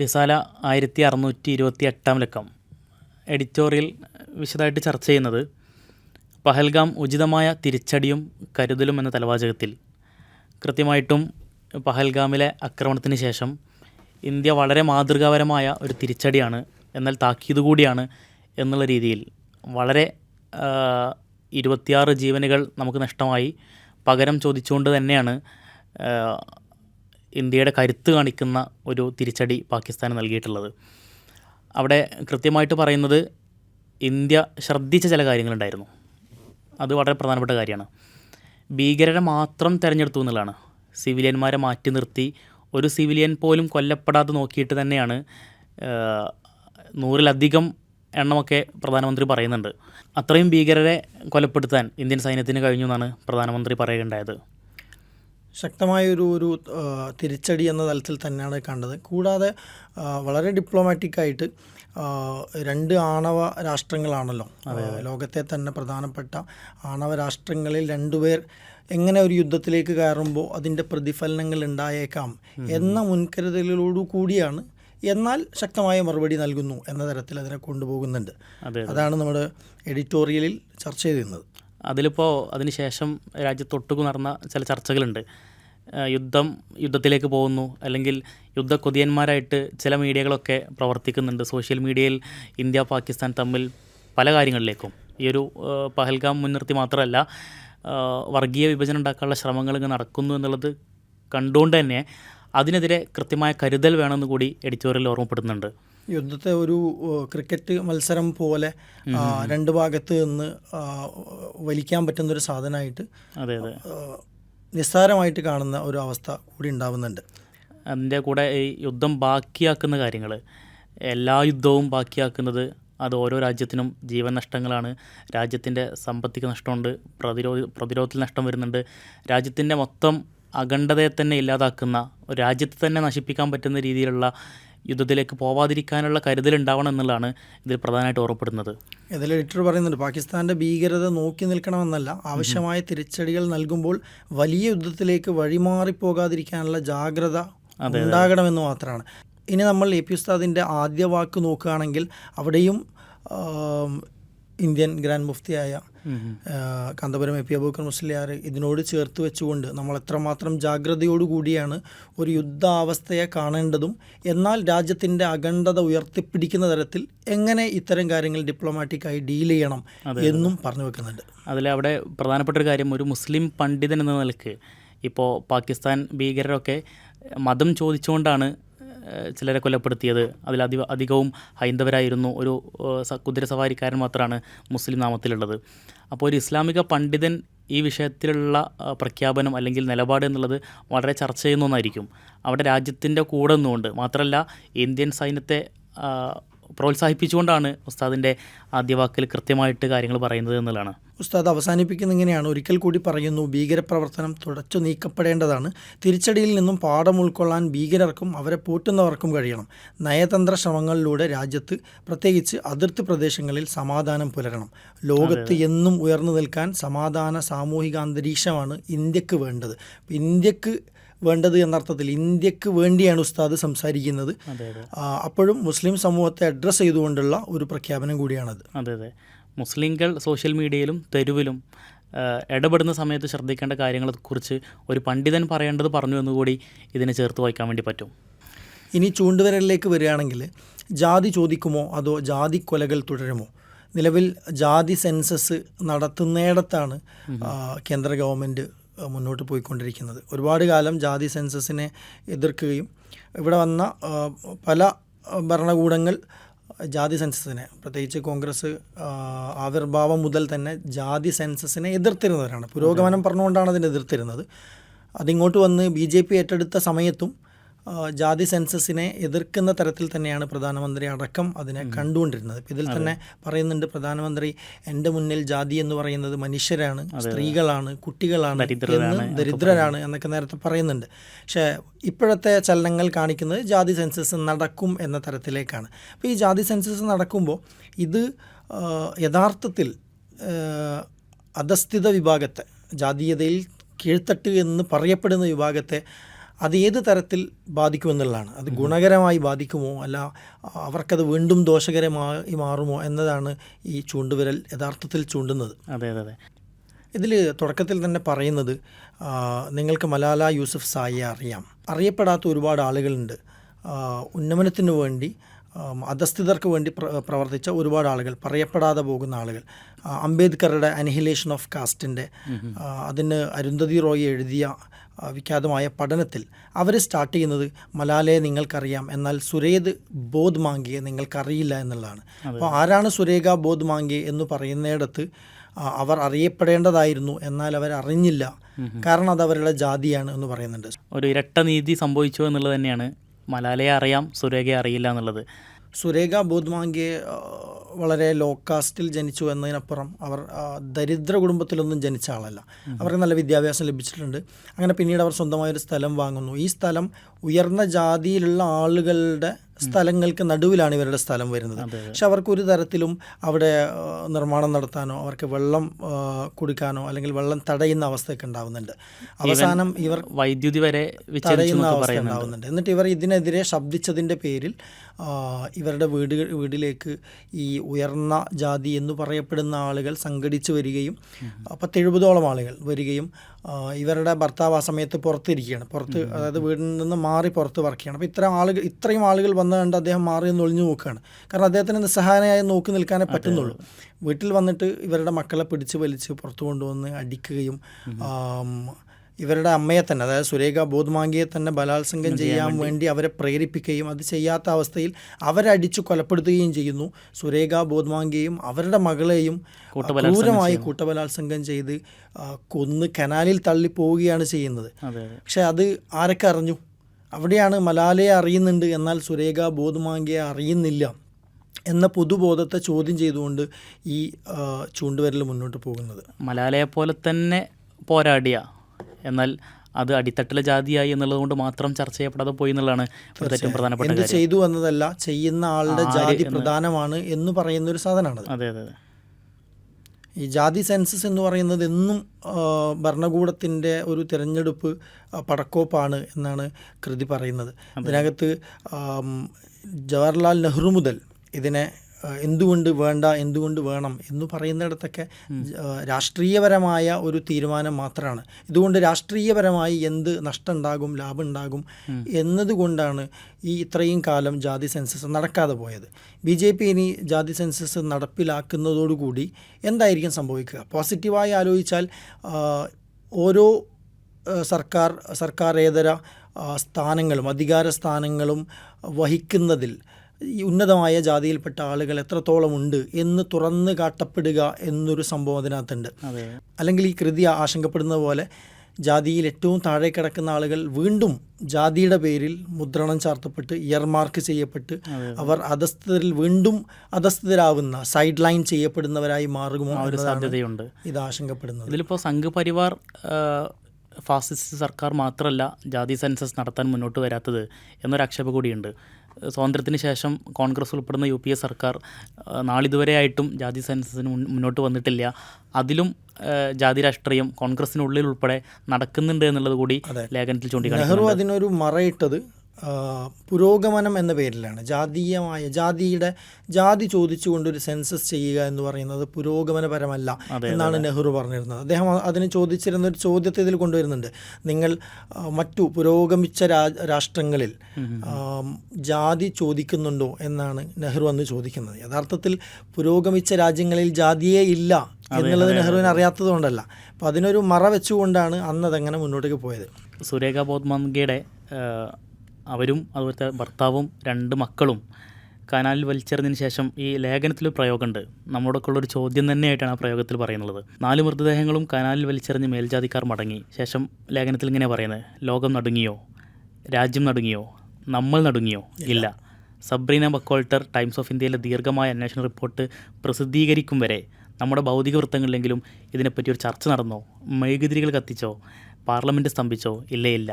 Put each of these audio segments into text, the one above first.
റിസാല ആയിരത്തി അറുന്നൂറ്റി ഇരുപത്തി എട്ടാം ലക്കം. എഡിറ്റോറിയൽ വിശദമായിട്ട് ചർച്ച ചെയ്യുന്നത് പഹൽഗാം ഉചിതമായ തിരിച്ചടിയും കരുതലും എന്ന തലവാചകത്തിൽ. കൃത്യമായിട്ടും പഹൽഗാമിലെ ആക്രമണത്തിന് ശേഷം ഇന്ത്യ വളരെ മാതൃകാപരമായ ഒരു തിരിച്ചടിയാണ് എന്നാൽ താക്കീത് കൂടിയാണ് എന്നുള്ള രീതിയിൽ. വളരെ ഇരുപത്തിയാറ് ജീവനുകൾ നമുക്ക് നഷ്ടമായി. പകരം ചോദിച്ചുകൊണ്ട് തന്നെയാണ് ഇന്ത്യയുടെ കരുത്ത് കാണിക്കുന്ന ഒരു തിരിച്ചടി പാകിസ്ഥാന് നൽകിയിട്ടുള്ളത്. അവിടെ കൃത്യമായിട്ട് പറയുന്നത് ഇന്ത്യ ശ്രദ്ധിച്ച ചില കാര്യങ്ങളുണ്ടായിരുന്നു. അത് വളരെ പ്രധാനപ്പെട്ട കാര്യമാണ്. ഭീകരരെ മാത്രം തിരഞ്ഞെടുത്തു എന്നുള്ളതാണ്. സിവിലിയന്മാരെ മാറ്റി നിർത്തി ഒരു സിവിലിയൻ പോലും കൊല്ലപ്പെടാതെ നോക്കിയിട്ട് തന്നെയാണ് നൂറിലധികം എണ്ണമൊക്കെ പ്രധാനമന്ത്രി പറയുന്നുണ്ട്. അത്രയും ഭീകരരെ കൊലപ്പെടുത്താൻ ഇന്ത്യൻ സൈന്യത്തിന് കഴിഞ്ഞു എന്നാണ് പ്രധാനമന്ത്രി പറയുകയുണ്ടായത്. ശക്തമായൊരു ഒരു തിരിച്ചടി എന്ന തലത്തിൽ തന്നെയാണ് കണ്ടത്. കൂടാതെ വളരെ ഡിപ്ലോമാറ്റിക്കായിട്ട് രണ്ട് ആണവ രാഷ്ട്രങ്ങളാണല്ലോ. ലോകത്തെ തന്നെ പ്രധാനപ്പെട്ട ആണവ രാഷ്ട്രങ്ങളിൽ രണ്ടുപേർ എങ്ങനെ ഒരു യുദ്ധത്തിലേക്ക് കയറുമ്പോൾ അതിന്റെ പ്രതിഫലനങ്ങൾ ഉണ്ടായേക്കാം എന്ന മുൻകരുതലോടു കൂടിയാണ് എന്നാൽ ശക്തമായ മറുപടി നൽകുന്നു എന്ന തരത്തിൽ അതിനെ കൊണ്ടുപോകുന്നുണ്ട്. അതാണ് നമ്മുടെ എഡിറ്റോറിയലിൽ ചർച്ച ചെയ്തിരുന്നത്. അതിലിപ്പോൾ അതിനുശേഷം രാജ്യത്തൊട്ടുക്കു നടന്ന ചില ചർച്ചകളുണ്ട്. യുദ്ധം യുദ്ധത്തിലേക്ക് പോകുന്നു. അല്ലെങ്കിൽ യുദ്ധ കൊതിയന്മാരായിട്ട് ചില മീഡിയകളൊക്കെ പ്രവർത്തിക്കുന്നുണ്ട്. സോഷ്യൽ മീഡിയയിൽ ഇന്ത്യ പാകിസ്ഥാൻ തമ്മിൽ പല കാര്യങ്ങളിലേക്കും. ഈ ഒരു പഹൽഗാം മുൻനിർത്തി മാത്രമല്ല വർഗീയ വിഭജനം ഉണ്ടാക്കാനുള്ള ശ്രമങ്ങൾ ഇങ്ങനെ നടക്കുന്നു എന്നുള്ളത് കണ്ടുകൊണ്ട് തന്നെ അതിനെതിരെ കൃത്യമായ കരുതൽ വേണമെന്ന് കൂടി എഡിറ്റോറിയൽ ഓർമ്മപ്പെടുത്തുന്നുണ്ട്. യുദ്ധത്തെ ഒരു ക്രിക്കറ്റ് മത്സരം പോലെ രണ്ട് ഭാഗത്ത് നിന്ന് വലിക്കാൻ പറ്റുന്ന ഒരു സാധനമായിട്ട് അതെ അതെ. ഏഹ്, നിസ്സാരമായിട്ട് കാണുന്ന ഒരു അവസ്ഥ കൂടി ഉണ്ടാവുന്നുണ്ട്. അതിന്റെ കൂടെ ഈ യുദ്ധം ബാക്കിയാക്കുന്ന കാര്യങ്ങൾ എല്ലാ യുദ്ധവും ബാക്കിയാക്കുന്നത് അത് ഓരോ രാജ്യത്തിനും ജീവൻ നഷ്ടങ്ങളാണ്. രാജ്യത്തിന്റെ സാമ്പത്തിക നഷ്ടമുണ്ട് പ്രതിരോധ പ്രതിരോധത്തിൽ നഷ്ടം വരുന്നുണ്ട്. രാജ്യത്തിന്റെ മൊത്തം അഖണ്ഡതയെ തന്നെ ഇല്ലാതാക്കുന്ന രാജ്യത്തെ തന്നെ നശിപ്പിക്കാൻ പറ്റുന്ന രീതിയിലുള്ള യുദ്ധത്തിലേക്ക് പോവാതിരിക്കാനുള്ള കരുതൽ ഉണ്ടാവണം എന്നുള്ളതാണ് ഇതിൽ പ്രധാനമായിട്ട് ഓർമ്മപ്പെടുന്നത്. ഇതിൽ എഡിറ്റർ പറയുന്നുണ്ട് പാകിസ്ഥാന്റെ ഭീകരത നോക്കി നിൽക്കണമെന്നല്ല. ആവശ്യമായ തിരിച്ചടികൾ നൽകുമ്പോൾ വലിയ യുദ്ധത്തിലേക്ക് വഴിമാറിപ്പോകാതിരിക്കാനുള്ള ജാഗ്രത ഉണ്ടാകണമെന്ന് മാത്രമാണ്. ഇനി നമ്മൾ എ പി ഉസ്താദിന്റെ ആദ്യ വാക്ക് നോക്കുകയാണെങ്കിൽ അവിടെയും ഇന്ത്യൻ ഗ്രാൻഡ് മുഫ്തിയായ കാന്തപുരം എ പി അബൂക്കർ മുസ്ലിയാർ ഇതിനോട് ചേർത്ത് വെച്ചുകൊണ്ട് നമ്മൾ എത്രമാത്രം ജാഗ്രതയോടുകൂടിയാണ് ഒരു യുദ്ധാവസ്ഥയെ കാണേണ്ടതും എന്നാൽ രാജ്യത്തിന്റെ അഖണ്ഡത ഉയർത്തിപ്പിടിക്കുന്ന തരത്തിൽ എങ്ങനെ ഇത്തരം കാര്യങ്ങൾ ഡിപ്ലോമാറ്റിക്കായി ഡീൽ ചെയ്യണം എന്നും പറഞ്ഞു വെക്കുന്നുണ്ട്. അതിൽ അവിടെ പ്രധാനപ്പെട്ട ഒരു കാര്യം ഒരു മുസ്ലിം പണ്ഡിതൻ എന്ന നിലയ്ക്ക് ഇപ്പോൾ പാകിസ്ഥാൻ ഭീകരരൊക്കെ മതം ചോദിച്ചുകൊണ്ടാണ് ചിലരെ കൊലപ്പെടുത്തിയത്. അതിൽ അധിക അധികവും ഹൈന്ദവരായിരുന്നു. ഒരു കുതിരസവാരിക്കാരൻ മാത്രമാണ് മുസ്ലിം നാമത്തിലുള്ളത്. അപ്പോൾ ഒരു ഇസ്ലാമിക പണ്ഡിതൻ ഈ വിഷയത്തിലുള്ള പ്രഖ്യാപനം അല്ലെങ്കിൽ നിലപാട് എന്നുള്ളത് വളരെ ചർച്ച ചെയ്യുന്ന ഒന്നായിരിക്കും. അവിടെ രാജ്യത്തിന്റെ കൂടെ നിന്നുകൊണ്ട് മാത്രമല്ല ഇന്ത്യൻ സൈന്യത്തെ പ്രോത്സാഹിപ്പിച്ചുകൊണ്ടാണ് ഉസ്താദിന്റെ ആദ്യ വാക്കിൽ കൃത്യമായിട്ട് കാര്യങ്ങൾ പറയുന്നത് എന്നുള്ളതാണ്. ഉസ്താദ് അവസാനിപ്പിക്കുന്ന ഇങ്ങനെയാണ്. ഒരിക്കൽ കൂടി പറയുന്നു ഭീകരപ്രവർത്തനം തുടച്ചു നീക്കപ്പെടേണ്ടതാണ്. തിരിച്ചടിയിൽ നിന്നും പാഠം ഉൾക്കൊള്ളാൻ ഭീകരർക്കും അവരെ പോറ്റുന്നവർക്കും കഴിയണം. നയതന്ത്ര ശ്രമങ്ങളിലൂടെ രാജ്യത്ത് പ്രത്യേകിച്ച് അതിർത്തി പ്രദേശങ്ങളിൽ സമാധാനം പുലരണം. ലോകത്ത് എന്നും ഉയർന്നു നിൽക്കാൻ സമാധാന സാമൂഹിക അന്തരീക്ഷമാണ് ഇന്ത്യയ്ക്ക് വേണ്ടത്. ഇന്ത്യയ്ക്ക് വേണ്ടത് എന്നർത്ഥത്തിൽ ഇന്ത്യയ്ക്ക് വേണ്ടിയാണ് ഉസ്താദ് സംസാരിക്കുന്നത്. അപ്പോഴും മുസ്ലിം സമൂഹത്തെ അഡ്രസ്സ് ചെയ്തുകൊണ്ടുള്ള ഒരു പ്രഖ്യാപനം കൂടിയാണത്. അതെ അതെ. മുസ്ലിങ്ങൾ സോഷ്യൽ മീഡിയയിലും തെരുവിലും ഇടപെടുന്ന സമയത്ത് ശ്രദ്ധിക്കേണ്ട കാര്യങ്ങളെക്കുറിച്ച് ഒരു പണ്ഡിതൻ പറയേണ്ടത് പറഞ്ഞു എന്നുകൂടി ഇതിനെ ചേർത്ത് വായിക്കാൻ വേണ്ടി പറ്റും. ഇനി ചൂണ്ടുവിരലിലേക്ക് വരികയാണെങ്കിൽ ജാതി ചോദിക്കുമോ അതോ ജാതി കൊലകൾ തുടരുമോ? നിലവിൽ ജാതി സെൻസസ് നടത്തുന്നിടത്താണ് കേന്ദ്ര ഗവൺമെന്റ് മുന്നോട്ട് പോയിക്കൊണ്ടിരിക്കുന്നത്. ഒരുപാട് കാലം ജാതി സെൻസസിനെ എതിർക്കുകയും ഇവിടെ വന്ന പല ഭരണകൂടങ്ങൾ ജാതി സെൻസസിനെ പ്രത്യേകിച്ച് കോൺഗ്രസ് ആവിർഭാവം മുതൽ തന്നെ ജാതി സെൻസസിനെ എതിർത്തിരുന്നവരാണ്. പുരോഗമനം പറഞ്ഞുകൊണ്ടാണ് അതിനെ എതിർത്തിരുന്നത്. അതിങ്ങോട്ട് വന്ന് ബി ജെ പി ഏറ്റെടുത്ത സമയത്തും ജാതി സെൻസസിനെ എതിർക്കുന്ന തരത്തിൽ തന്നെയാണ് പ്രധാനമന്ത്രി അടക്കം അതിനെ കണ്ടുകൊണ്ടിരുന്നത്. ഇതിൽ തന്നെ പറയുന്നുണ്ട് പ്രധാനമന്ത്രി എന്റെ മുന്നിൽ ജാതി എന്ന് പറയുന്നത് മനുഷ്യരാണ് സ്ത്രീകളാണ് കുട്ടികളാണ് എന്ന് ദരിദ്രരാണ് എന്നൊക്കെ നേരത്തെ പറയുന്നുണ്ട്. പക്ഷേ ഇപ്പോഴത്തെ ചലനങ്ങൾ കാണിക്കുന്നത് ജാതി സെൻസസ് നടക്കും എന്ന തരത്തിലേക്കാണ്. അപ്പോൾ ഈ ജാതി സെൻസസ് നടക്കുമ്പോൾ ഇത് യഥാർത്ഥത്തിൽ അധസ്ഥിത വിഭാഗത്തെ ജാതീയതയിൽ കീഴ്ത്തട്ട് എന്ന് പറയപ്പെടുന്ന വിഭാഗത്തെ അത് ഏത് തരത്തിൽ ബാധിക്കുമെന്നുള്ളതാണ്. അത് ഗുണകരമായി ബാധിക്കുമോ? അല്ല അവർക്കത് വീണ്ടും ദോഷകരമായി മാറുമോ എന്നതാണ് ഈ ചൂണ്ടുവിരൽ യഥാർത്ഥത്തിൽ ചൂണ്ടുന്നത്. അതെ അതെ അതെ. ഇതിൽ തുടക്കത്തിൽ തന്നെ പറയുന്നത് നിങ്ങൾക്ക് മലാല യൂസഫ് സായിയെ അറിയാം. അറിയപ്പെടാത്ത ഒരുപാട് ആളുകളുണ്ട്. ഉന്നമനത്തിന് വേണ്ടി അധസ്ഥിതർക്ക് വേണ്ടി പ്ര- പ്രവർത്തിച്ച ഒരുപാട് ആളുകൾ പറയപ്പെടാതെ പോകുന്ന ആളുകൾ. അംബേദ്കറുടെ അനിഹിലേഷൻ ഓഫ് കാസ്റ്റിന്റെ അതിന് അരുന്ധതി റോയ് എഴുതിയ വിഖ്യാതമായ പഠനത്തിൽ അവർ സ്റ്റാർട്ട് ചെയ്യുന്നത് മലാലയെ നിങ്ങൾക്കറിയാം എന്നാൽ സുരേദ് ബോധ് മാങ്കിയെ നിങ്ങൾക്കറിയില്ല എന്നുള്ളതാണ്. അപ്പോൾ ആരാണ് സുരേഖ ബോധ് മാങ്കിയെ എന്ന് പറയുന്നിടത്ത് അവർ അറിയപ്പെടേണ്ടതായിരുന്നു എന്നാൽ അവർ അറിഞ്ഞില്ല. കാരണം അത് അവരുടെ ജാതിയാണ് എന്ന് പറയുന്നുണ്ട്. ഒരു ഇരട്ട നീതി സംഭവിച്ചു എന്നുള്ളത് തന്നെയാണ് മലാലയെ അറിയാം സുരേഖയെ അറിയില്ല എന്നുള്ളത്. സുരേഖ ബോധ്മാങ്കെ വളരെ ലോ കാസ്റ്റിൽ ജനിച്ചു എന്നതിനപ്പുറം അവർ ദരിദ്ര കുടുംബത്തിലൊന്നും ജനിച്ച ആളല്ല. അവർക്ക് നല്ല വിദ്യാഭ്യാസം ലഭിച്ചിട്ടുണ്ട്. അങ്ങനെ പിന്നീട് അവർ സ്വന്തമായൊരു സ്ഥലം വാങ്ങുന്നു. ഈ സ്ഥലം ഉയർന്ന ജാതിയിലുള്ള ആളുകളുടെ സ്ഥലങ്ങൾക്ക് നടുവിലാണ് ഇവരുടെ സ്ഥലം വരുന്നത്. പക്ഷെ അവർക്ക് ഒരു തരത്തിലും അവിടെ നിർമ്മാണം നടത്താനോ അവർക്ക് വെള്ളം കുടിക്കാനോ അല്ലെങ്കിൽ വെള്ളം തടയുന്ന അവസ്ഥയൊക്കെ ഉണ്ടാവുന്നുണ്ട്. അവസാനം ഇവർ വൈദ്യുതി വരെ തടയുന്ന അവസ്ഥ ഉണ്ടാവുന്നുണ്ട്. എന്നിട്ട് ഇവർ ഇതിനെതിരെ ശബ്ദിച്ചതിന്റെ പേരിൽ ഇവരുടെ വീട് വീട്ടിലേക്ക് ഈ ഉയർന്ന ജാതി എന്ന് പറയപ്പെടുന്ന ആളുകൾ സംഘടിച്ചു വരികയും പത്തെഴുപതോളം ആളുകൾ വരികയും ഇവരുടെ ഭർത്താവ് ആ സമയത്ത് പുറത്തിരിക്കുകയാണ്. പുറത്ത് അതായത് വീട്ടിൽ നിന്ന് മാറി പുറത്ത് വർക്ക് ചെയ്യണം. അപ്പോൾ ഇത്രയും ആളുകൾ ഇത്രയും ആളുകൾ വന്നു കണ്ട് അദ്ദേഹം മാറി എന്ന് ഒളിഞ്ഞു നോക്കുകയാണ്. കാരണം അദ്ദേഹത്തിന് നിസ്സഹായനായി നോക്കി നിൽക്കാനേ പറ്റുന്നുള്ളൂ. വീട്ടിൽ വന്നിട്ട് ഇവരുടെ മക്കളെ പിടിച്ച് വലിച്ച് പുറത്തു കൊണ്ടുവന്ന് അടിക്കുകയും ഇവരുടെ അമ്മയെ തന്നെ അതായത് സുരേഖ ബോധ്മാങ്കിയെ തന്നെ ബലാത്സംഗം ചെയ്യാൻ വേണ്ടി. അവരെ പ്രേരിപ്പിക്കുകയും അത് ചെയ്യാത്ത അവസ്ഥയിൽ അവരെ അടിച്ചു കൊലപ്പെടുത്തുകയും ചെയ്യുന്നു. സുരേഖ ബോധ്മാങ്കിയെയും അവരുടെ മകളെയും ക്രൂരമായി കൂട്ടബലാത്സംഗം ചെയ്ത് കൊന്ന് കനാലിൽ തള്ളി പോവുകയാണ് ചെയ്യുന്നത് പക്ഷെ അത് ആരൊക്കെ അറിഞ്ഞു? അവിടെയാണ് മലാലയെ അറിയുന്നുണ്ട് എന്നാൽ സുരേഖ ബോധമാങ്കിയെ അറിയുന്നില്ല എന്ന പൊതുബോധത്തെ ചോദ്യം ചെയ്തുകൊണ്ട് ഈ ചൂണ്ടുവരൽ മുന്നോട്ട് പോകുന്നത്. മലാലയെ പോലെ തന്നെ പോരാടിയ എന്നാൽ അത് അടിത്തട്ടിലെ ജാതിയായി എന്നുള്ളത് കൊണ്ട് മാത്രം ചർച്ച ചെയ്യപ്പെടാതെ പോയി എന്നുള്ളതാണ് ഇവിടുത്തെ ഏറ്റവും പ്രധാനപ്പെട്ട ചെയ്തു എന്നതല്ല ചെയ്യുന്ന ആളുടെ ജാതി പ്രധാനമാണ് എന്ന് പറയുന്ന ഒരു സാധനമാണ് അതെ അതെ ഈ ജാതി സെൻസസ് എന്ന് പറയുന്നത് എന്നും ഭരണകൂടത്തിന്റെ ഒരു തിരഞ്ഞെടുപ്പ് പടക്കോപ്പാണ് എന്നാണ് കൃതി പറയുന്നത്. അതിനകത്ത് ജവഹർലാൽ നെഹ്റു മുതൽ ഇതിനെ എന്തുകൊണ്ട് വേണ്ട എന്തുകൊണ്ട് വേണം എന്ന് പറയുന്നിടത്തൊക്കെ രാഷ്ട്രീയപരമായ ഒരു തീരുമാനം മാത്രമാണ്. ഇതുകൊണ്ട് രാഷ്ട്രീയപരമായി എന്ത് നഷ്ടം ഉണ്ടാകും ലാഭം ഉണ്ടാകും എന്നതുകൊണ്ടാണ് ഈ ഇത്രയും കാലം ജാതി സെൻസസ് നടക്കാതെ പോയത്. ബി ജെ പി ഇനി ജാതി സെൻസസ് നടപ്പിലാക്കുന്നതോടുകൂടി എന്തായിരിക്കും സംഭവിക്കുക? പോസിറ്റീവായി ആലോചിച്ചാൽ ഓരോ സർക്കാർ സർക്കാരേതര സ്ഥാനങ്ങളും അധികാര സ്ഥാനങ്ങളും വഹിക്കുന്നതിൽ ഈ ഉന്നതമായ ജാതിയിൽപ്പെട്ട ആളുകൾ എത്രത്തോളം ഉണ്ട് എന്ന് തുറന്ന് കാട്ടപ്പെടുക എന്നൊരു സംഭവം അതിനകത്തുണ്ട്. അതെ. അല്ലെങ്കിൽ ഈ കൃതി ആശങ്കപ്പെടുന്ന പോലെ ജാതിയിൽ ഏറ്റവും താഴെ കിടക്കുന്ന ആളുകൾ വീണ്ടും ജാതിയുടെ പേരിൽ മുദ്രണം ചാർത്തപ്പെട്ട് ഇയർമാർക്ക് ചെയ്യപ്പെട്ട് അവർ അധസ്ഥിതരിൽ വീണ്ടും അധസ്ഥിതരാവുന്ന സൈഡ് ലൈൻ ചെയ്യപ്പെടുന്നവരായി മാറുമോ ആ ഒരു സാധ്യതയുണ്ട്. ഇത് ആശങ്കപ്പെടുന്നത്. ഇതിലിപ്പോൾ സംഘപരിവാർ ഫാസിസ്റ്റ് സർക്കാർ മാത്രമല്ല ജാതി സെൻസസ് നടത്താൻ മുന്നോട്ട് വരാത്തത് എന്നൊരു ആക്ഷേപം കൂടിയുണ്ട്. സ്വാതന്ത്ര്യത്തിന് ശേഷം കോൺഗ്രസ് ഉൾപ്പെടുന്ന യു പി എ സർക്കാർ നാളിതുവരെ നാളിതുവരെയായിട്ടും ജാതി സെൻസസിന് മുന്നോട്ട് വന്നിട്ടില്ല. അതിലും ജാതി രാഷ്ട്രീയം കോൺഗ്രസിനുള്ളിൽ ഉൾപ്പെടെ നടക്കുന്നുണ്ട് എന്നുള്ളത് കൂടി ലേഖനത്തിൽ ചൂണ്ടിക്കാണിക്കുന്നു നെഹ്റു അതിനൊരു മറയിട്ടത് പുരോഗമനം എന്ന പേരിലാണ്. ജാതീയമായ ജാതിയുടെ ജാതി ചോദിച്ചുകൊണ്ട് ഒരു സെൻസസ് ചെയ്യുക എന്ന് പറയുന്നത് പുരോഗമനപരമല്ല എന്നാണ് നെഹ്റു പറഞ്ഞിരുന്നത്. അദ്ദേഹം അതിന് ചോദിച്ചിരുന്ന ഒരു ചോദ്യത്തെ ഇതിൽ കൊണ്ടുവരുന്നുണ്ട്. നിങ്ങൾ മറ്റു പുരോഗമിച്ച രാഷ്ട്രങ്ങളിൽ ജാതി ചോദിക്കുന്നുണ്ടോ എന്നാണ് നെഹ്റു അന്ന് ചോദിക്കുന്നത്. യഥാർത്ഥത്തിൽ പുരോഗമിച്ച രാജ്യങ്ങളിൽ ജാതിയേ ഇല്ല എന്നുള്ളത് നെഹ്റുവിന് അറിയാത്തത് കൊണ്ടല്ല അപ്പോൾ അതിനൊരു മറ വെച്ചുകൊണ്ടാണ് അന്ന് അതങ്ങനെ മുന്നോട്ടേക്ക് പോയത്. സുരേഖ ബോധ്മങ്കയുടെ അവരും അതുപോലത്തെ ഭർത്താവും രണ്ട് മക്കളും കനാലിൽ വലിച്ചെറിഞ്ഞതിന് ശേഷം ഈ ലേഖനത്തിൽ പ്രയോഗമുണ്ട്. നമ്മളോടൊക്കെ ഉള്ളൊരു ചോദ്യം തന്നെയായിട്ടാണ് ആ പ്രയോഗത്തിൽ പറയുന്നത്. നാല് മൃതദേഹങ്ങളും കനാലിൽ വലിച്ചെറിഞ്ഞ് മേൽജാതിക്കാർ മടങ്ങി. ശേഷം ലേഖനത്തിൽ ഇങ്ങനെ പറയുന്നത് ലോകം നടുങ്ങിയോ? രാജ്യം നടുങ്ങിയോ? നമ്മൾ നടുങ്ങിയോ? ഇല്ല. സബ്രീന ബക്കോൾട്ടർ ടൈംസ് ഓഫ് ഇന്ത്യയിലെ ദീർഘമായ അന്വേഷണ റിപ്പോർട്ട് പ്രസിദ്ധീകരിക്കും വരെ നമ്മുടെ ഭൗതിക വൃത്തങ്ങളിലെങ്കിലും ഇതിനെപ്പറ്റി ഒരു ചർച്ച നടന്നോ? മെഴുകുതിരികൾ കത്തിച്ചോ? പാർലമെന്റ് സ്തംഭിച്ചോ? ഇല്ലേ ഇല്ല.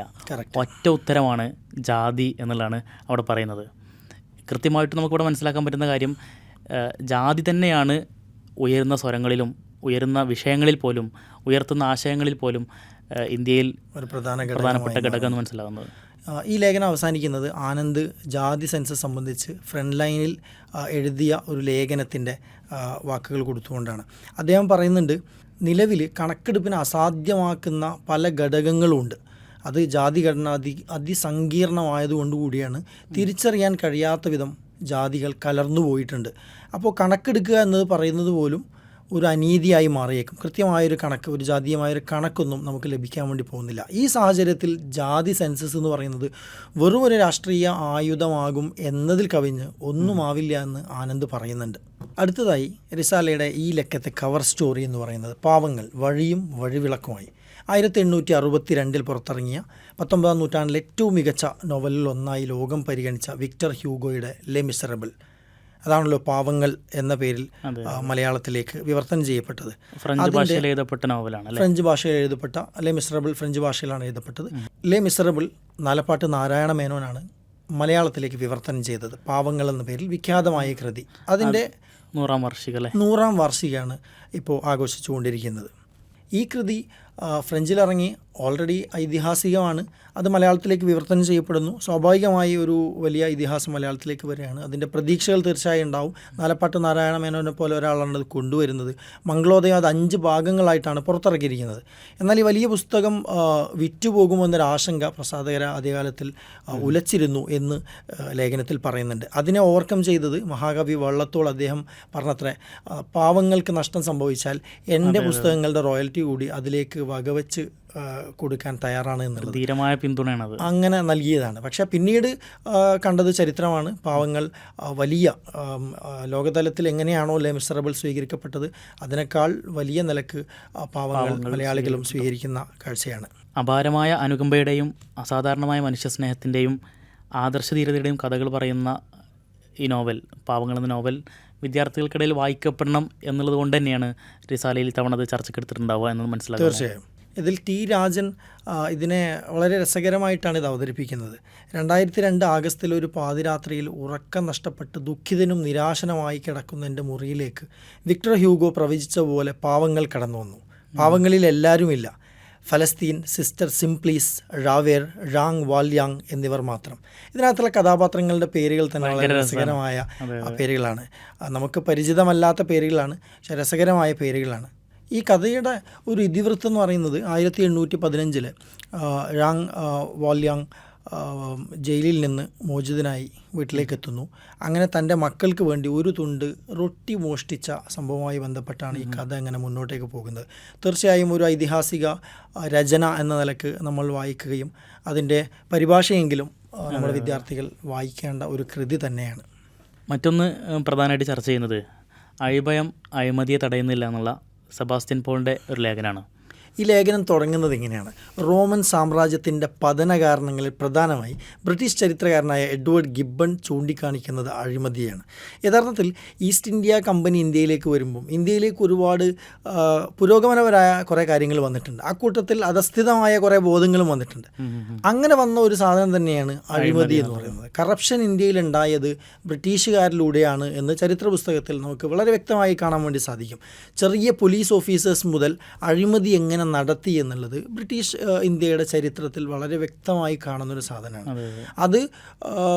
ഒറ്റ ഉത്തരമാണ് ജാതി എന്നുള്ളതാണ് അവിടെ പറയുന്നത്. കൃത്യമായിട്ട് നമുക്കിവിടെ മനസ്സിലാക്കാൻ പറ്റുന്ന കാര്യം ജാതി തന്നെയാണ് ഉയരുന്ന സ്വരങ്ങളിലും ഉയരുന്ന വിഷയങ്ങളിൽ പോലും ഉയർത്തുന്ന ആശയങ്ങളിൽ പോലും ഇന്ത്യയിൽ ഒരു പ്രധാന പ്രധാനപ്പെട്ട ഘടകം എന്ന് മനസ്സിലാവുന്നത്. ആ, ഈ ലേഖനം അവസാനിക്കുന്നത് ആനന്ദ് ജാതി സെൻസസ് സംബന്ധിച്ച് ഫ്രണ്ട് ലൈനിൽ എഴുതിയ ഒരു ലേഖനത്തിന്റെ വാക്കുകൾ കൊടുത്തുകൊണ്ടാണ്. അദ്ദേഹം പറയുന്നുണ്ട് നിലവിൽ കണക്കെടുപ്പിനെ അസാധ്യമാക്കുന്ന പല ഘടകങ്ങളുമുണ്ട് അത് ജാതി ഘടന അതി അതിസങ്കീർണമായതുകൊണ്ട് കൂടിയാണ് തിരിച്ചറിയാൻ കഴിയാത്ത വിധം ജാതികൾ കലർന്നു പോയിട്ടുണ്ട്. അപ്പോൾ കണക്കെടുക്കുക എന്നത് പറയുന്നത് പോലും ഒരു അനീതിയായി മാറിയേക്കും. കൃത്യമായൊരു കണക്ക് ഒരു ജാതീയമായൊരു കണക്കൊന്നും നമുക്ക് ലഭിക്കാൻ വേണ്ടി പോകുന്നില്ല. ഈ സാഹചര്യത്തിൽ ജാതി സെൻസസ് എന്ന് പറയുന്നത് വെറും ഒരു രാഷ്ട്രീയ ആയുധമാകും എന്നതിൽ കവിഞ്ഞ് ഒന്നും ആവില്ല എന്ന് ആനന്ദ് പറയുന്നുണ്ട്. അടുത്തതായി റിസാലയുടെ ഈ ലക്കത്തെ കവർ സ്റ്റോറി എന്ന് പറയുന്നത് പാവങ്ങൾ വഴിയും വഴിവിളക്കുമായി. ആയിരത്തി എണ്ണൂറ്റി അറുപത്തി രണ്ടിൽ പുറത്തിറങ്ങിയ പത്തൊമ്പതാം നൂറ്റാണ്ടിലെ ഏറ്റവും മികച്ച നോവലിൽ ഒന്നായി ലോകം പരിഗണിച്ച വിക്ടർ ഹ്യൂഗോയുടെ ലെ മിസറബിൾ. അതാണല്ലോ പാവങ്ങൾ എന്ന പേരിൽ മലയാളത്തിലേക്ക് വിവർത്തനം ചെയ്യപ്പെട്ടത്. ഫ്രഞ്ച് ഭാഷയിൽ എഴുതപ്പെട്ട നോവലാണ് അല്ലേ? ഫ്രഞ്ച് ഭാഷയിൽ എഴുതപ്പെട്ട ലെ മിസറബിൾ ഫ്രഞ്ച് ഭാഷയിലാണ് എഴുതപ്പെട്ടത്. ലെ മിസറബിൾ നാലപ്പാട്ട് നാരായണ മേനോനാണ് മലയാളത്തിലേക്ക് വിവർത്തനം ചെയ്തത് പാവങ്ങൾ എന്ന പേരിൽ വിഖ്യാതമായ കൃതി. അതിന്റെ നൂറാം വാർഷികളെ നൂറാം വാർഷികമാണ് ഇപ്പോൾ ആഘോഷിച്ചുകൊണ്ടിരിക്കുന്നത്. ഈ കൃതി ഫ്രഞ്ചിലിറങ്ങി ഓൾറെഡി ഐതിഹാസികമാണ്. അത് മലയാളത്തിലേക്ക് വിവർത്തനം ചെയ്യപ്പെടുന്നു. സ്വാഭാവികമായി ഒരു വലിയ ഇതിഹാസം മലയാളത്തിലേക്ക് വരികയാണ്. അതിന്റെ പ്രതീക്ഷകൾ തീർച്ചയായും ഉണ്ടാവും. നാലപ്പാട്ട് നാരായണ മേനോനെ പോലെ ഒരാളാണ് അത് കൊണ്ടുവരുന്നത്. മംഗളോദയം അത് അഞ്ച് ഭാഗങ്ങളായിട്ടാണ് പുറത്തിറക്കിയിരിക്കുന്നത്. എന്നാൽ ഈ വലിയ പുസ്തകം വിറ്റുപോകുമെന്നൊരു ആശങ്ക പ്രസാദകര ആദ്യകാലത്തിൽ ഉലച്ചിരുന്നു എന്ന് ലേഖനത്തിൽ പറയുന്നുണ്ട്. അതിനെ ഓവർകം ചെയ്തത് മഹാകവി വള്ളത്തോൾ അദ്ദേഹം പറഞ്ഞത്രേ പാവങ്ങൾക്ക് നഷ്ടം സംഭവിച്ചാൽ എന്റെ പുസ്തകങ്ങളുടെ റോയൽറ്റി കൂടി അതിലേക്ക് വകവെച്ച് കൊടുക്കാൻ തയ്യാറാണ് എന്നുള്ളത്. ധീരമായ പിന്തുണയാണത്. അങ്ങനെ നൽകിയതാണ്. പക്ഷേ പിന്നീട് കണ്ടത് ചരിത്രമാണ്. പാവങ്ങൾ വലിയ ലോകതലത്തിൽ എങ്ങനെയാണോ ലെമിസറബിൾ സ്വീകരിക്കപ്പെട്ടത് അതിനേക്കാൾ വലിയ നിലയ്ക്ക് പാവങ്ങൾ മലയാളികളും സ്വീകരിക്കുന്ന കാഴ്ചയാണ്. അപാരമായ അനുകമ്പയുടെയും അസാധാരണമായ മനുഷ്യസ്നേഹത്തിന്റെയും ആദർശധീരതയുടെയും കഥകൾ പറയുന്ന ഈ നോവൽ പാവങ്ങൾ എന്ന നോവൽ വിദ്യാർത്ഥികൾക്കിടയിൽ വായിക്കപ്പെടണം എന്നുള്ളത് കൊണ്ട് തന്നെയാണ് റിസാലയിൽ തവണ അത് ചർച്ചക്കെടുത്തിട്ടുണ്ടാവുക എന്നത് മനസ്സിലാക്കുക തീർച്ചയായും. ഇതിൽ ടി രാജൻ ഇതിനെ വളരെ രസകരമായിട്ടാണ് ഇത് അവതരിപ്പിക്കുന്നത്. രണ്ടായിരത്തി രണ്ട് ആഗസ്റ്റിൽ ഒരു പാതിരാത്രിയിൽ ഉറക്കം നഷ്ടപ്പെട്ട് ദുഃഖിതനും നിരാശനമായി കിടക്കുന്ന എന്റെ മുറിയിലേക്ക് വിക്ടർ ഹ്യൂഗോ പ്രവചിച്ച പോലെ പാവങ്ങൾ കടന്നു വന്നു. പാവങ്ങളിൽ എല്ലാവരുമില്ല. ഫലസ്തീൻ സിസ്റ്റർ സിംപ്ലീസ് റാവേർ റാങ് വാൽയാങ് എന്നിവർ മാത്രം. ഇതിനകത്തുള്ള കഥാപാത്രങ്ങളുടെ പേരുകൾ തന്നെ വളരെ രസകരമായ പേരുകളാണ്. നമുക്ക് പരിചിതമല്ലാത്ത പേരുകളാണ് പക്ഷെ രസകരമായ പേരുകളാണ്. ഈ കഥയുടെ ഒരു ഇതിവൃത്തം എന്ന് പറയുന്നത് ആയിരത്തി എണ്ണൂറ്റി പതിനഞ്ചിൽ റാങ് വാൽയാങ് വാല്യാങ് ജയിലിൽ നിന്ന് മോചിതനായി വീട്ടിലേക്ക് എത്തുന്നു അങ്ങനെ തന്റെ മക്കൾക്ക് വേണ്ടി ഒരു തുണ്ട് റൊട്ടി മോഷ്ടിച്ച സംഭവവുമായി ബന്ധപ്പെട്ടാണ് ഈ കഥ അങ്ങനെ മുന്നോട്ടേക്ക് പോകുന്നത്. തീർച്ചയായും ഒരു ഐതിഹാസിക രചന എന്ന നിലയ്ക്ക് നമ്മൾ വായിക്കുകയും അതിന്റെ പരിഭാഷയെങ്കിലും നമ്മുടെ വിദ്യാർത്ഥികൾ വായിക്കേണ്ട ഒരു കൃതി തന്നെയാണ്. മറ്റൊന്ന് പ്രധാനമായിട്ട് ചർച്ച ചെയ്യുന്നത് അഴിഭയം അഴിമതിയെ തടയുന്നില്ല എന്നുള്ള സെബാസ്റ്റ്യൻ പോളിന്റെ ഒരു ലേഖനമാണ്. ഈ ലേഖനം തുടങ്ങുന്നത് ഇങ്ങനെയാണ്. റോമൻ സാമ്രാജ്യത്തിന്റെ പതന കാരണങ്ങളിൽ പ്രധാനമായി ബ്രിട്ടീഷ് ചരിത്രകാരനായ എഡ്വേർഡ് ഗിബ്ബൺ ചൂണ്ടിക്കാണിക്കുന്നത് അഴിമതിയാണ്. യഥാർത്ഥത്തിൽ ഈസ്റ്റ് ഇന്ത്യ കമ്പനി ഇന്ത്യയിലേക്ക് വരുമ്പം ഇന്ത്യയിലേക്ക് ഒരുപാട് പുരോഗമനപരായ പുരോഗമനപരമായ കുറേ കാര്യങ്ങൾ വന്നിട്ടുണ്ട്. ആ കൂട്ടത്തിൽ അധസ്ഥിതമായ കുറേ ബോധങ്ങളും വന്നിട്ടുണ്ട്. അങ്ങനെ വന്ന ഒരു സാധനം തന്നെയാണ് അഴിമതി എന്ന് പറയുന്നത്. കറപ്ഷൻ ഇന്ത്യയിൽ ഉണ്ടായത് ബ്രിട്ടീഷുകാരിലൂടെയാണ് എന്ന് ചരിത്ര പുസ്തകത്തിൽ നമുക്ക് വളരെ വ്യക്തമായി കാണാൻ വേണ്ടി സാധിക്കും. ചെറിയ പോലീസ് ഓഫീസേഴ്സ് മുതൽ അഴിമതി എങ്ങനെ നടത്തി എന്നുള്ളത് ബ്രിട്ടീഷ് ഇന്ത്യയുടെ ചരിത്രത്തിൽ വളരെ വ്യക്തമായി കാണുന്നൊരു സാധനമാണ്. അതെ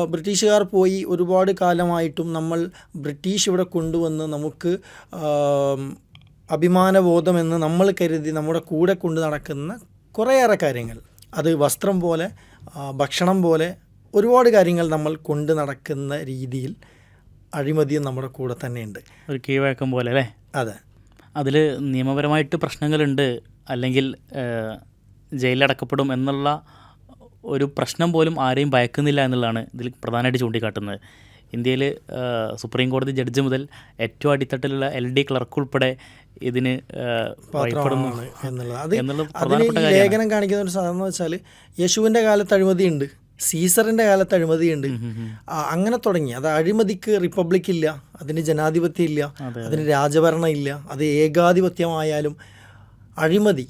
ബ്രിട്ടീഷുകാർ പോയി ഒരുപാട് കാലമായിട്ടും നമ്മൾ ബ്രിട്ടീഷ് ഇവിടെ കൊണ്ടുവന്ന് നമുക്ക് അഭിമാനബോധമെന്ന് നമ്മൾ കരുതി നമ്മുടെ കൂടെ കൊണ്ട് നടക്കുന്ന കുറേയേറെ കാര്യങ്ങൾ. അത് വസ്ത്രം പോലെ ഭക്ഷണം പോലെ ഒരുപാട് കാര്യങ്ങൾ നമ്മൾ കൊണ്ട് നടക്കുന്ന രീതിയിൽ അഴിമതിയും നമ്മുടെ കൂടെ തന്നെയുണ്ട്. ഒരു കീഴ്വഴക്കം പോലെ അല്ലേ? അതെ. അതിൽ നിയമപരമായിട്ട് പ്രശ്നങ്ങളുണ്ട് അല്ലെങ്കിൽ ജയിലിലടക്കപ്പെടും എന്നുള്ള ഒരു പ്രശ്നം പോലും ആരെയും ഭയക്കുന്നില്ല എന്നുള്ളതാണ് ഇതിൽ പ്രധാനമായിട്ട് ചൂണ്ടിക്കാട്ടുന്നത്. ഇന്ത്യയിൽ സുപ്രീം കോടതി ജഡ്ജ് മുതൽ ഏറ്റവും അടിത്തട്ടിലുള്ള എൽ ഡി ക്ലർക്ക് ഉൾപ്പെടെ ഇതിന് എന്നുള്ളത്. അത് ലേഖനം കാണിക്കുന്ന ഒരു സാധനം എന്ന് വെച്ചാൽ യേശുവിന്റെ കാലത്ത് അഴിമതിയുണ്ട്. സീസറിന്റെ കാലത്ത് അഴിമതിയുണ്ട്. അങ്ങനെ തുടങ്ങി. അത് അഴിമതിക്ക് റിപ്പബ്ലിക് ഇല്ല അതിന് ജനാധിപത്യം ഇല്ല അതിന് രാജഭരണം ഇല്ല അത് ഏകാധിപത്യമായാലും അഴിമതി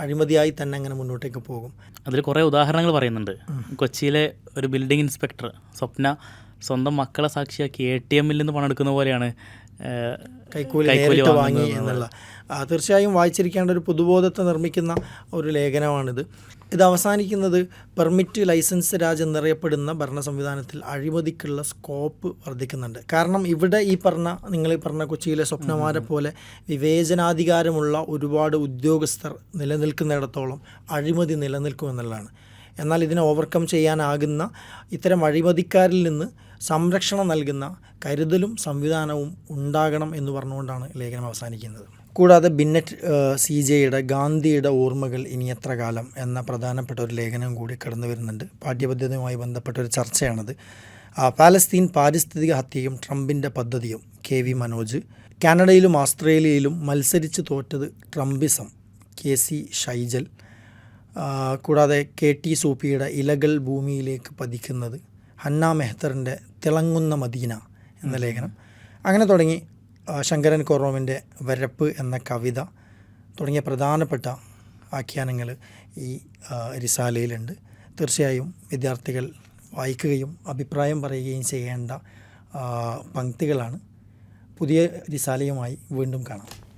അഴിമതിയായി തന്നെ അങ്ങനെ മുന്നോട്ടേക്ക് പോകും. അതിൽ കുറേ ഉദാഹരണങ്ങൾ പറയുന്നുണ്ട്. കൊച്ചിയിലെ ഒരു ബിൽഡിംഗ് ഇൻസ്പെക്ടർ സ്വപ്ന സ്വന്തം മക്കളെ സാക്ഷിയാക്കി എ ടി എമ്മിൽ നിന്ന് പണമെടുക്കുന്ന പോലെയാണ് കൈക്കൂലി നേരിട്ട് വാങ്ങി എന്നുള്ള. തീർച്ചയായും വായിച്ചിരിക്കേണ്ട ഒരു പുതുബോധത്തെ നിർമ്മിക്കുന്ന ഒരു ലേഖനമാണിത്. ഇത് അവസാനിക്കുന്നത് പെർമിറ്റ് ലൈസൻസ് രാജ് എന്നറിയപ്പെടുന്ന ഭരണ സംവിധാനത്തിൽ അഴിമതിക്കുള്ള സ്കോപ്പ് വർദ്ധിക്കുന്നുണ്ട്. കാരണം ഇവിടെ ഈ പറഞ്ഞ നിങ്ങൾ ഈ പറഞ്ഞ കൊച്ചിയിലെ സ്വപ്നമാരെ പോലെ വിവേചനാധികാരമുള്ള ഒരുപാട് ഉദ്യോഗസ്ഥർ നിലനിൽക്കുന്നിടത്തോളം അഴിമതി നിലനിൽക്കുമെന്നുള്ളതാണ്. എന്നാൽ ഇതിനെ ഓവർകം ചെയ്യാനാകുന്ന ഇത്തരം അഴിമതിക്കാരിൽ നിന്ന് സംരക്ഷണം നൽകുന്ന കരുതലും സംവിധാനവും ഉണ്ടാകണം എന്ന് പറഞ്ഞുകൊണ്ടാണ് ലേഖനം അവസാനിക്കുന്നത്. കൂടാതെ ബിന്നറ്റ് സി ജെയുടെ ഗാന്ധിയുടെ ഓർമ്മകൾ ഇനി എത്ര കാലം എന്ന പ്രധാനപ്പെട്ട ഒരു ലേഖനം കൂടി കടന്നു വരുന്നുണ്ട്. പാഠ്യപദ്ധതിയുമായി ബന്ധപ്പെട്ട ഒരു ചർച്ചയാണത്. പാലസ്തീൻ പാരിസ്ഥിതിക ഹത്യയും ട്രംപിന്റെ പദ്ധതിയും കെ വി മനോജ് കാനഡയിലും ഓസ്ട്രേലിയയിലും മത്സരിച്ച് തോറ്റത് ട്രംപിസം കെ സി ഷൈജൽ കൂടാതെ കെ ടി സൂപ്പിയുടെ ഇലകൾ ഭൂമിയിലേക്ക് പതിക്കുന്നത് ഹന്ന മെഹ്തറിന്റെ തിളങ്ങുന്ന മദീന എന്ന ലേഖനം. അങ്ങനെ തുടങ്ങി. ശങ്കരൻ കൊറോമിന്റെ വരപ്പ് എന്ന കവിത തുടങ്ങിയ പ്രധാനപ്പെട്ട ആഖ്യാനങ്ങൾ ഈ റിസാലയിലുണ്ട് തീർച്ചയായും വിദ്യാർത്ഥികൾ വായിക്കുകയും അഭിപ്രായം പറയുകയും ചെയ്യേണ്ട പങ്ക്തികളാണ്. പുതിയ റിസാലയുമായി വീണ്ടും കാണാം.